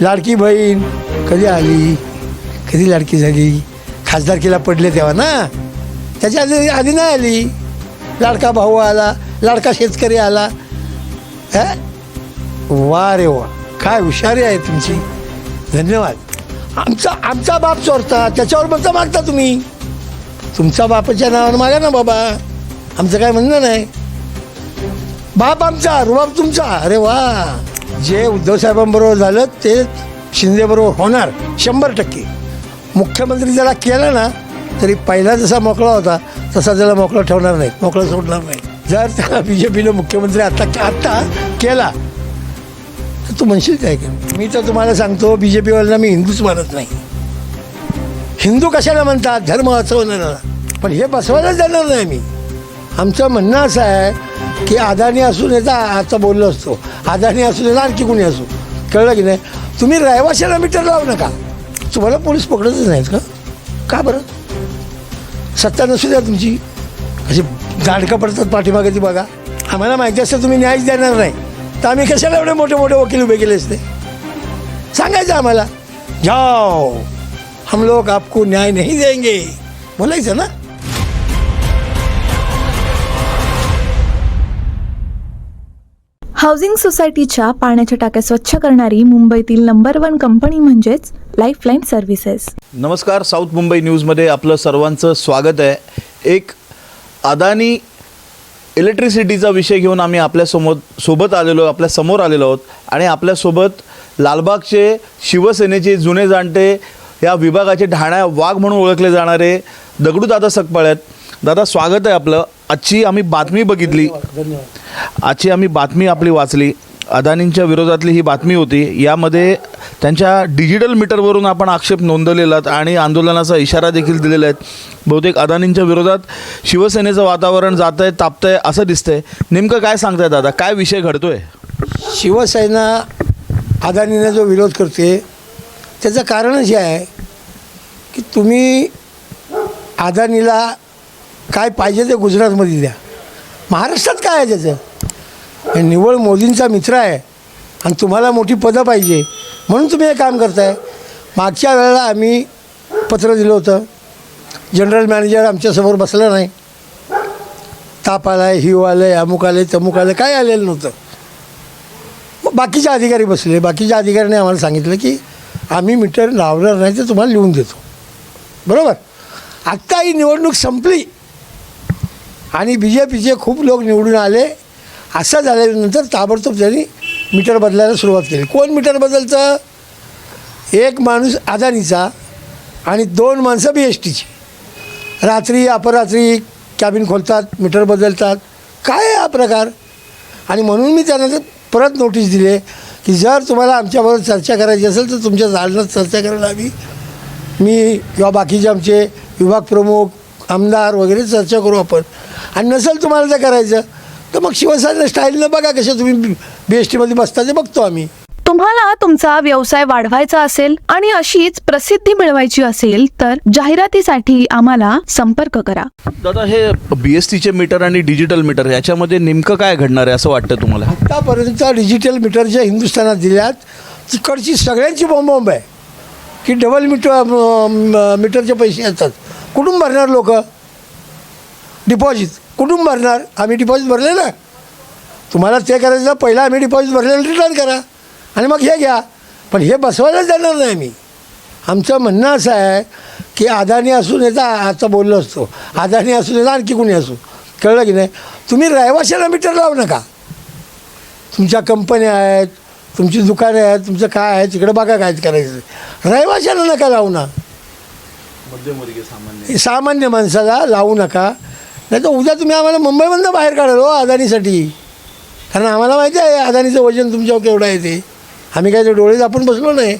लाडकी बहीण कधी आली? कधी लाडकी झाली? खासदारकीला पडले तेव्हा ना? त्याच्या आधी आधी नाही आली. लाडका भाऊ आला लाडका शेतकरी आला. हे? वा रे वा. काय हुशारी आहे तुमची. धन्यवाद. आमचा आमचा बाप चोरता. त्याच्यावर मत मागता तुम्ही. तुमचा बापाच्या नावानं मागा ना बाबा. आमचं काय म्हणणं नाही. बाप आमचा रुबाब तुमचा. अरे वा. जे उद्धव साहेबांबरोबर झालं ते शिंदेबरोबर होणार शंभर टक्के. मुख्यमंत्री जरा केला ना तरी पहिला जसा मोकळा होता तसा त्याला मोकळा ठेवणार नाही मोकळा सोडणार नाही. जर त्याला बी जे पीनं मुख्यमंत्री आत्ता आत्ता केला तर तू म्हणशील काय की मी तर तुम्हाला सांगतो बी जे पीवाल्यांना मी हिंदूच मानत नाही. हिंदू कशाला म्हणतात? धर्म वाचवणारा पण हे बसवायला जाणार नाही मी आमचं म्हणणं असं आहे की अदानी असून याचा आता बोललो असतो. अदानी असून याचा आणखी कोणी असू? कळलं की नाही? तुम्ही रहिवाशाला मीटर लावू नका. तुम्हाला पोलीस पकडतच नाहीत का? का बरं? सत्ता नसू द्या तुमची. अशी दाडकं पडतात पाठीमागे ती बघा. आम्हाला माहिती असतं तुम्ही न्यायच देणार नाही. तर आम्ही कशाला एवढे मोठे मोठे वकील उभे केले असते? सांगायचं आम्हाला. जाओ. हम लोग आपको न्याय नहीं देंगे. बोलायचं ना? हाऊसिंग सोसायटीच्या पाण्याच्या टाक्या स्वच्छ करणारी मुंबईतील नंबर वन कंपनी म्हणजेच लाईफलाईन सर्व्हिसेस नमस्कार साऊथ मुंबई न्यूजमध्ये आपलं सर्वांचं स्वागत आहे. एक अदानी इलेक्ट्रिसिटीचा विषय घेऊन आम्ही आपल्यासमोर सोबत आलेलो आपल्यासमोर आलेलो आहोत. आणि आपल्यासोबत लालबागचे शिवसेनेचे जुने जाणते या विभागाचे ढाण्या वाघ म्हणून ओळखले जाणारे दगडू दादा सकपाळ आहेत. दादा स्वागत आहे आपलं. आजची आम्ही बातमी बघितली. आजची आम्ही बातमी आपली वाचली. अदानींच्या विरोधातली ही बातमी होती. यामध्ये त्यांच्या डिजिटल मीटरवरून आपण आक्षेप नोंदवलेला आणि आंदोलनाचा इशारा देखील दिलेला आहे. बहुतेक अदानींच्या विरोधात शिवसेनेचं वातावरण जात आहे तापतं आहे असं दिसतंय. नेमकं काय सांगताय दादा? काय विषय घडतोय? शिवसेना अदानीने जो विरोध करते त्याचं कारणच हे आहे की तुम्ही अदानीला काय पाहिजे ते गुजरातमध्ये द्या. महाराष्ट्रात काय आहे त्याचं? हे मोदींचा मित्र आहे आणि तुम्हाला मोठी पदं पाहिजे. म्हणून तुम्ही हे काम करताय. मागच्या वेळेला आम्ही पत्र दिलं होतं. जनरल मॅनेजर आमच्यासमोर बसला नाही. ताप आलाय हिव आलं आहे अमुक आलंय तमुक आलं काय आलेलं नव्हतं. मग बाकीचे अधिकारी बसले. बाकीच्या अधिकाऱ्याने आम्हाला सांगितलं की आम्ही मीटर लावणार नाही तर तुम्हाला लिहून देतो. बरोबर? आत्ता ही निवडणूक संपली. आणि बी जे पीचे खूप लोक निवडून आले. असं झाल्यानंतर ताबडतोब त्यांनी मीटर बदलायला सुरुवात केली. कोण मीटर बदलतं? एक माणूस अदानीचा आणि दोन माणसं बी एस टीची रात्री अपरात्री कॅबिन खोलतात मीटर बदलतात. काय हा प्रकार? आणि म्हणून मी त्यांना परत नोटीस दिले की जर तुम्हाला आमच्याबरोबर चर्चा करायची असेल तर तुमच्या दालनात चर्चा करायला हवी. मी किंवा बाकीचे आमचे विभाग प्रमुख आमदार वगैरे चर्चा करू आपण. आणि नसेल तुम्हाला ते करायचं तर मग शिवसेना स्टाईलनं बघा कशा तुम्ही बी एस टीमध्ये बसता ते बघतो आम्ही. तुम्हाला तुमचा व्यवसाय वाढवायचा असेल आणि अशीच प्रसिद्धी मिळवायची असेल तर जाहिरातीसाठी आम्हाला संपर्क करा. दादा हे बी एस टीचे मीटर आणि डिजिटल मीटर याच्यामध्ये नेमकं काय घडणार आहे असं वाटतं तुम्हाला? आत्तापर्यंत डिजिटल मीटर जे हिंदुस्थानात दिल्यात तिकडची सगळ्यांची बॉम्ब आहे. की डबल मीटर मीटरचे पैसे येतात. कुठून भरणार लोक? डिपॉझिट. कुठून भरणार? आम्ही डिपॉझिट भरले ना. तुम्हाला ते करायचं पहिला आम्ही डिपॉझिट भरलेलं रिटर्न करा. आणि मग हे घ्या. पण हे बसवायला जाणार नाही मी आमचं म्हणणं असं आहे की अदानी असून याचा आता बोललो असतो. अदानी असून याचा आणखी कोणी असो? कळलं की नाही? तुम्ही रहिवाशाला मीटर लावू नका. तुमच्या कंपन्या आहेत तुमची दुकानं आहेत तुमचं काय आहे तिकडं बघा काय करायचं. रहिवाशाला नका लावू ना. सामान्य माणसाला लावू नका. नाही तर उद्या तुम्ही आम्हाला मुंबईमधनं बाहेर काढाल हो अदानीसाठी. कारण आम्हाला माहिती आहे अदानीचं वजन तुमच्यावर केवढं आहे ते. आम्ही काय ते डोळे आपण बसलो नाही.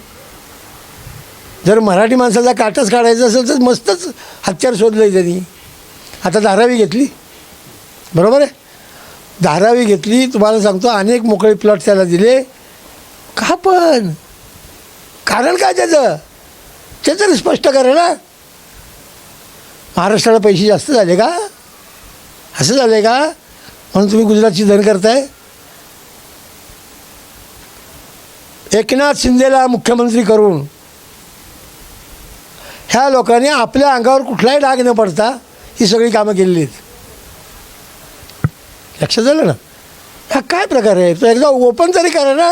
जर मराठी माणसाला काटच काढायचं असेल तर मस्तच हत्यार शोधलं आहे त्यांनी. आता धारावी घेतली. बरोबर आहे? धारावी घेतली तुम्हाला सांगतो अनेक मोकळे प्लॉट त्याला दिले. का पण? कारण काय त्याचं? ते स्पष्ट करा ना. महाराष्ट्राला पैसे जास्त झाले का? असं झालं आहे का? म्हणून तुम्ही गुजरातची धन करताय? एकनाथ शिंदेला मुख्यमंत्री करून ह्या लोकांनी आपल्या अंगावर कुठलाही डाग न पडता ही सगळी कामं केलेली आहेत. लक्षात झालं ना? हा काय प्रकार आहे? तो एकदा ओपन तरी करा ना.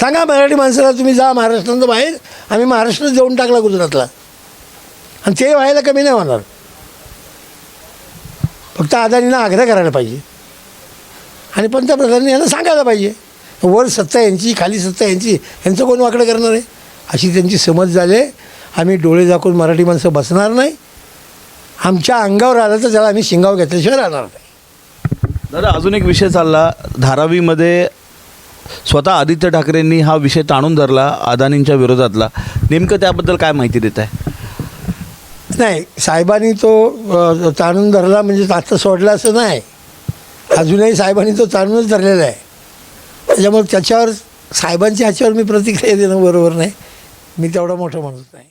सांगा मराठी माणसाला तुम्ही जा महाराष्ट्रातून बाहेर आम्ही महाराष्ट्रात देऊन टाकला गुजरातला. आणि ते व्हायला कमी नाही होणार. फक्त अदानींना आग्रह करायला पाहिजे. आणि पंतप्रधानांनी यांना सांगायला पाहिजे वर सत्ता यांची खाली सत्ता यांची यांचं कोण वाकडं करणार आहे? अशी त्यांची समज झाली. आहे. आम्ही डोळे दाखवून मराठी माणसं बसणार नाही. आमच्या अंगावर आलं तर त्याला आम्ही शिंगाव घेतल्याशिवाय राहणार नाही. दादा अजून एक विषय चालला. धारावीमध्ये स्वतः आदित्य ठाकरेंनी हा विषय ताणून धरला अदानींच्या विरोधातला. नेमकं त्याबद्दल काय माहिती देत आहे नाही. साहेबांनी तो ताणून धरला म्हणजे आत्ता सोडला असं नाही. अजूनही साहेबांनी तो ताणूनच धरलेला आहे. त्याच्यामुळे त्याच्यावर साहेबांच्या ह्याच्यावर मी प्रतिक्रिया देणं बरोबर नाही. मी तेवढा मोठा म्हणत नाही.